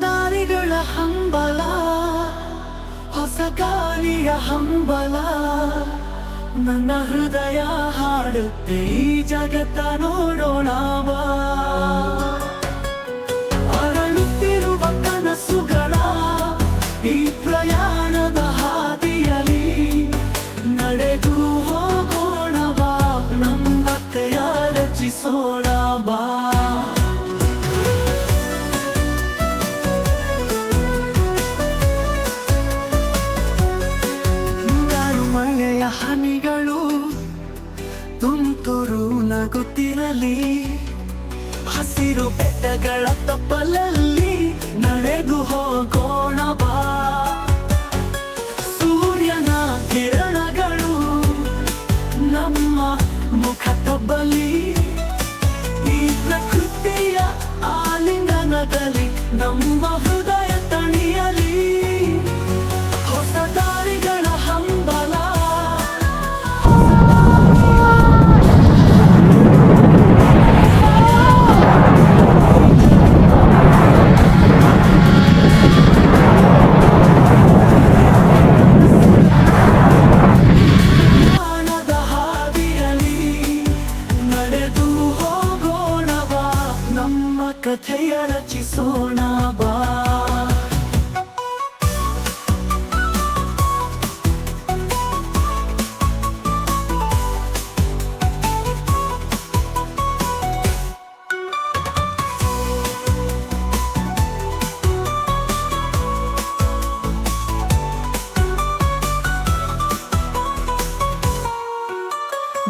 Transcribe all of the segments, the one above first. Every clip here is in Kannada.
ದಾರಿಗಳ ಹಂಬಲ ಹೊಸ ಗಾಳಿಯ ಹಂಬಲ. ನನ್ನ ಹೃದಯ ಹಾಡುತ್ತೆ ಈ ಜಗತ್ತ ನೋಡೋಣ ತುಂತುರು ನಗುತ್ತಿರಲಿ ಹಸಿರು ಬೆಟ್ಟಗಳ ತಪ್ಪಲಲ್ಲಿ ನಡೆದು ಹೋಗೋಣ ಬಾ. ಸೂರ್ಯನ ಕಿರಣಗಳು ನಮ್ಮ ಮುಖ ತಬ್ಬಲಿ.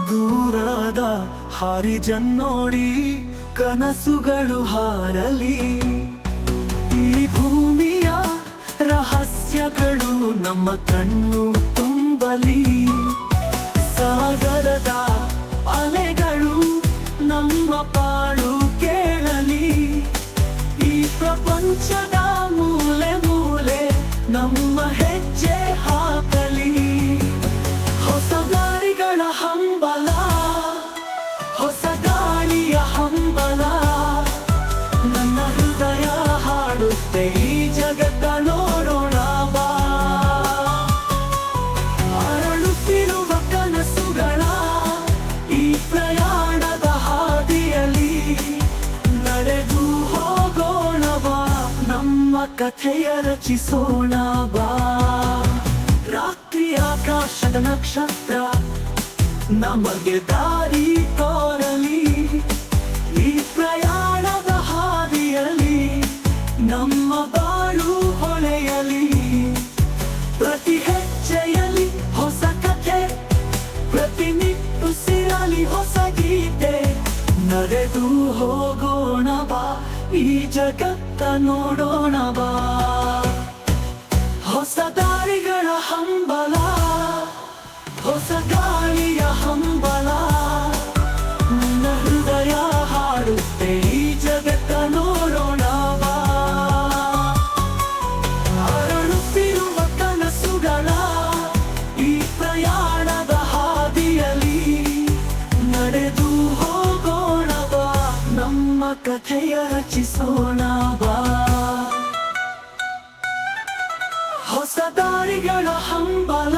ದೂರದ ಹಾರಿಜನ್ನೋಡಿ ಕನಸುಗಳು ಹಾರಲಿ. ಈ ಭೂಮಿಯ ರಹಸ್ಯಗಳು ನಮ್ಮ ಕಣ್ಣು ತುಂಬಲಿ. ಸಾಗರದ ಅಲೆಗಳು ನಮ್ಮ ಪಾಡು ಕೇಳಲಿ. ಈ ಪ್ರಪಂಚದ ಮೂಲೆ ಮೂಲೆ ನಮ್ಮ ಹೆಜ್ಜೆ ಹಾಕಲಿ. ಹೊಸ ದಾರಿಗಳ ಹಂಬಲ ಕಥೆಯ ರಚಿಸೋಣ ಬಾ ರಾತ್ರಿ ಆಕಾಶದ ನಕ್ಷತ್ರ, ನಮಗೆ ದಾರಿ ತೋರಲಿ. ಈ ಪ್ರಯಾಣದ ಹಾದಿಯಲ್ಲಿ, ನಮ್ಮ ಬಾಳು ಹೊಳೆಯಲಿ. ಪ್ರತಿ ಹೆಜ್ಜೆಯಲ್ಲಿ ಹೊಸ ಕಥೆ, ಪ್ರತಿ ನಿಟ್ಟುಸಿರಲಿ ಹೊಸ ಗೀತೆ ನಡೆದು ಹೋಗೋ ಈ ಜಗತ್ತ ನೋಡೋಣ ಬಾ. ಹೊಸ ದಾರಿಗಳ ಹಂಬಲ ಹೊಸ ಗಾಳಿಯ ಹಂಬಲ. ಕಥೆಯ ರಚಿಸೋಣ ಬಾ. ಹೊಸ ದಾರಿಗಳ ಹಂಬಲ.